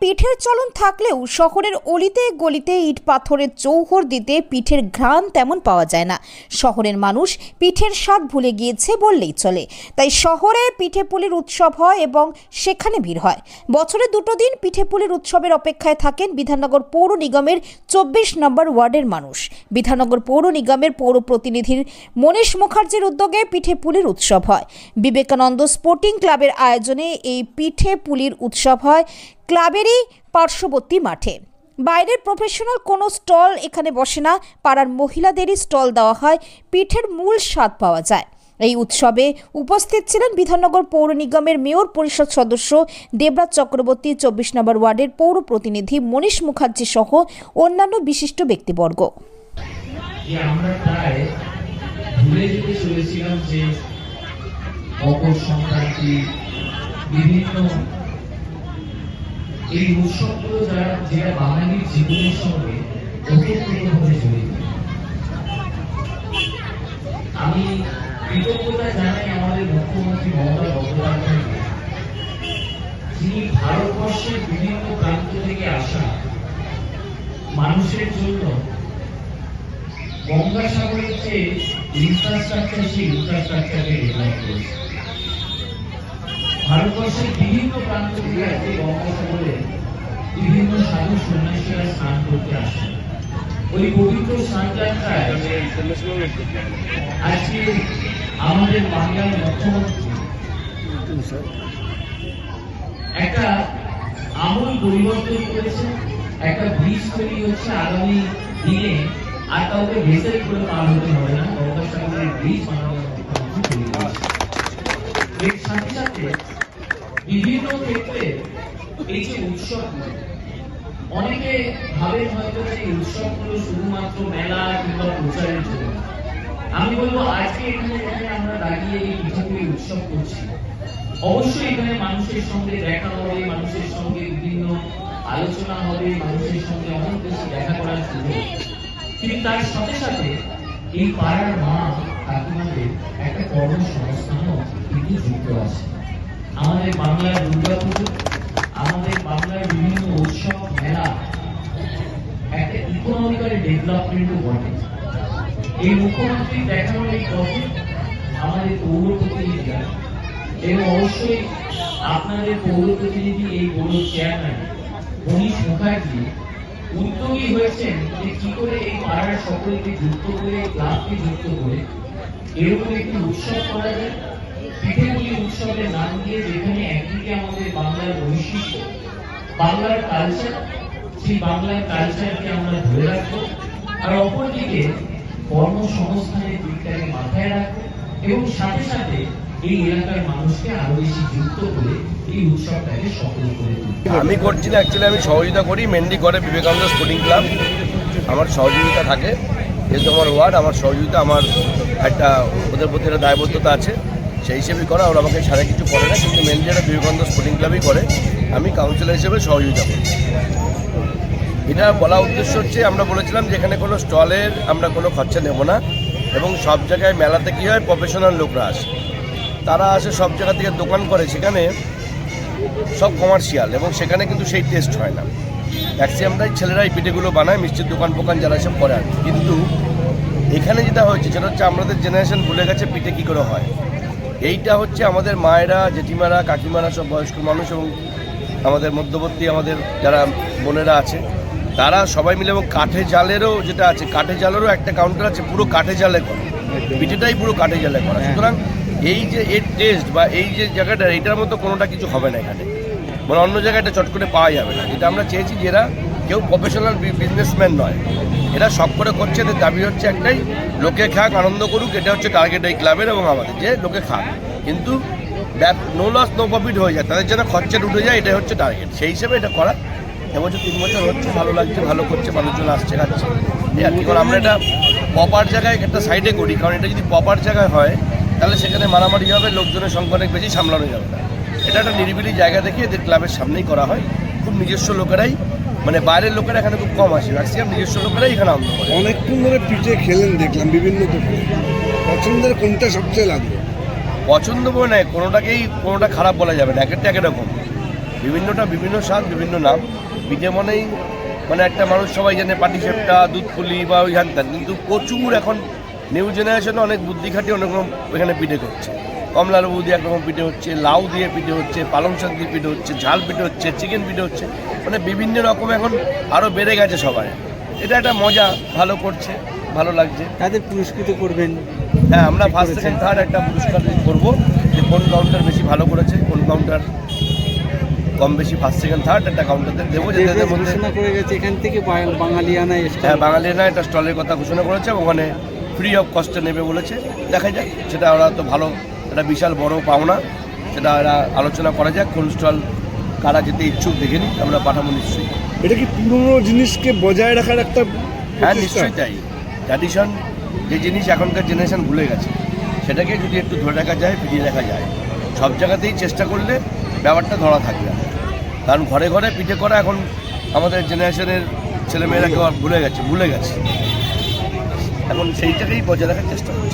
পিঠের চলন থাকলেও শহরের অলিতে গলিতে ইট পাথরের চৌহর দিতে পিঠের ঘ্রাণ তেমন পাওয়া যায় না। শহরের মানুষ পিঠের স্বাদ ভুলে গিয়েছে বললেই চলে। তাই শহরে পিঠে পুলির উৎসব হয় এবং সেখানে ভিড় হয়। বছরে দুটো দিন পিঠে পুলির উৎসবের অপেক্ষায় থাকেন বিধাননগর পৌর নিগমের চব্বিশ নম্বর ওয়ার্ডের মানুষ। বিধাননগর পৌর নিগমের পৌর প্রতিনিধির মনীষ মুখার্জির উদ্যোগে পিঠে পুলির উৎসব হয়। বিবেকানন্দ স্পোর্টিং ক্লাবের আয়োজনে এই পিঠে পুলির উৎসব হয়। ক্লাবেরই পার্শ্ববর্তী মাঠে। বাইরের প্রফেশনাল কোনো স্টল এখানে বসে না। পাড়ার মহিলাদেরই স্টল দেওয়া হয়। পিঠের মূল স্বাদ পাওয়া যায়। এই উৎসবে উপস্থিত ছিলেন বিধাননগর পৌর নিগমের মেয়র পরিষদ সদস্য দেবরাজ চক্রবর্তী, চব্বিশ নম্বর ওয়ার্ডের পৌর প্রতিনিধি মনীষ মুখার্জি সহ অন্যান্য বিশিষ্ট ব্যক্তিবর্গ। বিভিন্ন এই উৎসবগুলো যারা, যেটা বাঙালির জীবনের সঙ্গে ওতপ্রোতভাবে জড়িত। আমি কৃতজ্ঞতা জানাই আমাদের মুখ্যমন্ত্রী মমতা বন্দ্যোপাধ্যায়কে, যিনি ভারতবর্ষের বিভিন্ন প্রান্ত থেকে আসা মানুষের জন্য গঙ্গাসাগরের যে ইনফ্রাস্ট্রাকচার সেই ইনফ্রাস্ট্রাকচারকে ডেভেলপ করেছে ভারতবর্ষের বিভিন্ন প্রান্ত থেকে আজকে গঙ্গাসাগরে বিভিন্ন সাধু সন্ন্যাসীরা স্নান করতে আসে। ওই পবিত্র স্নান আজকে আমাদের বাংলার মুখ্যমন্ত্রী একটা আমূল পরিবর্তন করেছে, একটা ব্রিজ তৈরি হচ্ছে আগামী দিনে, আর কাউকে ভেসেল করে পার হতে হবে না। গঙ্গাসাগরের ব্রিজ বানানোর সাথে সাথে বিভিন্ন ক্ষেত্রে এই যে উৎসবগুলো, অনেকে ভাবেন হয়তো যে এই উৎসবগুলো শুধুমাত্র মেলা কিংবা প্রচারের জন্য। আমি বলব, আজকে এখানে এখানে আমরা দাঁড়িয়ে এই পিঠাপুলি উৎসব করছি। অবশ্যই এখানে মানুষের সঙ্গে দেখা হবে, মানুষের সঙ্গে বিভিন্ন আলোচনা হবে, মানুষের সঙ্গে অনেক বেশি দেখা করার সুযোগ কিন্তু তার সাথে সাথে এই পাড়ার মা, কাকিমাদের একটা কর্মসংস্থানও কিন্তু যুক্ত আছে। আমাদের বাংলার দুর্গাপুজো, আমাদের বাংলার বিভিন্ন উৎসব, মেলা, একটা ইকোনমিক্যাল ডেভেলপমেন্টও ঘটে এই মুখ্যমন্ত্রী দেখানোর এই পথে আমাদের পৌর প্রতিনিধিরা, এবং অবশ্যই আপনাদের পৌর প্রতিনিধি এই পৌর চেয়ারম্যান মনীষ মুখার্জি উদ্যোগী হয়েছেন যে কি করে এই পাড়ার সকলকে যুক্ত করে ক্লাবকে যুক্ত করে এরকম একটি উৎসব করা যায়। পিঠেগুলি উৎসবের নাম দিয়ে যেখানে একদিকে আমাদের বাংলার বৈশিষ্ট্য, বাংলার কালচার সেই বাংলার কালচারকে আমরা ধরে রাখব আর অপরদিকে কর্মসংস্থানের দিকটাকে মাথায় রাখব এবং সাথে সাথে এই এলাকার মানুষকে আরও বেশি যুক্ত করে এই উৎসবটাকে সফল করে আমি করছি না অ্যাকচুয়ালি আমি সহযোগিতা করি মেনলি করে বিবেকানন্দ স্পোর্টিং ক্লাব আমার সহযোগিতা থাকে, যেহেতু আমার ওয়ার্ড, আমার সহযোগিতা, আমার একটা ওদের প্রতি একটা দায়বদ্ধতা আছে। সেই হিসেবেই করা। ওরা আমাকে সারা কিছু করে না, কিন্তু মেনলি এটা বিবেকানন্দ স্পোর্টিং ক্লাবই করে। আমি কাউন্সিলর হিসেবে সহযোগিতা করি। এটা বলা উদ্দেশ্য হচ্ছে, আমরা বলেছিলাম যে এখানে কোনো স্টলের আমরা কোনো খরচা নেব না, এবং সব জায়গায় মেলাতে কী হয় প্রফেশনাল লোকরা আসে। তারা আসে, সব জায়গা থেকে দোকান করে, সেখানে সব কমার্শিয়াল এবং সেখানে কিন্তু সেই টেস্ট হয় না। ম্যাক্সিমামটাই ছেলেরাই পিঠেগুলো বানায়, মিষ্টির দোকান ফোকান যারা সব করে। কিন্তু এখানে যেটা হয়েছে, সেটা হচ্ছে আমাদের জেনারেশন ভুলে গেছে পিঠে কী করে হয়। এইটা হচ্ছে আমাদের মায়েরা জেঠিমারা কাকিমারা সব বয়স্ক মানুষ এবং আমাদের মধ্যবর্তী আমাদের যারা বোনেরা আছে তারা সবাই মিলে এবং কাঠে জালেরও যেটা আছে কাঠে জালেরও একটা কাউন্টার আছে পুরো কাঠে জালে করে। পিঠেটাই পুরো কাঠে জালে করা। সুতরাং এই যে এর টেস্ট বা এই যে জায়গাটা এইটার মতো কোনোটা কিছু হবে না এখানে। মানে অন্য জায়গায় এটা চট করে পাওয়া যাবে না। যেটা আমরা চেয়েছি যে এরা কেউ প্রফেশনাল বিজনেসম্যান নয়। এরা সব করে করছে, এদের দাবি হচ্ছে একটাই, লোকে খাক, আনন্দ করুক, এটা হচ্ছে টার্গেট এই ক্লাবের এবং আমাদের, যে লোকে খাক। কিন্তু নো লস নো প্রফিট হয়ে যায়, তাদের যেন খরচা উঠে যায়, এটাই হচ্ছে টার্গেট সেই হিসেবে এটা করা। এবছর তিন বছর হচ্ছে, ভালো লাগছে, ভালো করছে, মানুষজন আসছে, খাচ্ছে। কি আমরা এটা প্রপার জায়গায় একটা সাইডে করি, কারণ এটা যদি প্রপার জায়গায় হয়, তাহলে সেখানে মারামারি হবে, লোকজনের সংখ্যা অনেক বেশি, সামলানো যাবে না। এটা একটা নিরিবিলি জায়গা দেখে এদের ক্লাবের সামনেই করা হয়। খুব নিজস্ব লোকেরাই মানে বাইরের লোকেরা এখানে খুব কম আসে। ম্যাক্সিমাম নিজস্ব লোকেরাই এখানে আনন্দ করে। অনেকক্ষণ ধরে পিঠে খেলেন দেখলাম বিভিন্ন দোকানে। পছন্দের কোনটা সবচেয়ে লাগল? পছন্দ করে নেয় কোনোটাকেই কোনোটা খারাপ বলা যাবে না। এক একটা এক রকম। বিভিন্নটা বিভিন্ন স্বাদ বিভিন্ন নাম। পিঠে মানেই মানে একটা মানুষ সবাই জানে পাটিসাপটা দুধ পুলি বা ওই হ্যান কিন্তু প্রচুর এখন নিউ জেনারেশনে অনেক বুদ্ধি খাটিয়ে অনেক রকম এখানে পিঠে করছে। কমলা লেবু দিয়ে একরকম পিঠে হচ্ছে লাউ দিয়ে পিঠে হচ্ছে পালং শাক দিয়ে পিঠে হচ্ছে ঝাল পিঠে হচ্ছে চিকেন পিঠে হচ্ছে মানে বিভিন্ন রকম এখন আরও বেড়ে গেছে সবাই। এটা একটা মজা ভালো করছে ভালো লাগছে। তাদের পুরস্কৃত করবেন? হ্যাঁ আমরা ফার্স্ট সেকেন্ড থার্ড একটা পুরস্কার করব যে কোন কাউন্টার বেশি ভালো করেছে কোন কাউন্টার কম বেশি ফার্স্ট সেকেন্ড থার্ড একটা কাউন্টারদের দেবো যে মধ্যে করে গেছে এখান থেকে বাঙালিয়ানা এসে হ্যাঁ বাঙালিরা একটা স্টলের কথা ঘোষণা করেছে ওখানে ফ্রি অফ কস্টে নেবে বলেছে। দেখা যাক সেটা ওরা তো ভালো একটা বিশাল বড় পাওনা। সেটা ওরা আলোচনা করা যাক কোন স্টল কারা যেতে ইচ্ছুক দেখে নিই আমরা পাঠাবো নিশ্চয়ই। এটা কি পুরনো জিনিসকে বজায় রাখার একটা হ্যাঁ? নিশ্চয়ই তাই। ট্র্যাডিশন যে জিনিস এখনকার জেনারেশন ভুলে গেছে সেটাকে যদি একটু ধরে রাখা যায় ফিরিয়ে রাখা যায় সব জায়গাতেই চেষ্টা করলে ব্যাপারটা ধরা থাকবে। কারণ ঘরে ঘরে পিঠে করা এখন আমাদের জেনারেশনের ছেলেমেয়েরা কেউ ভুলে গেছে ভুলে গেছে। এখন সেইটাকেই বজায় রাখার চেষ্টা করছে।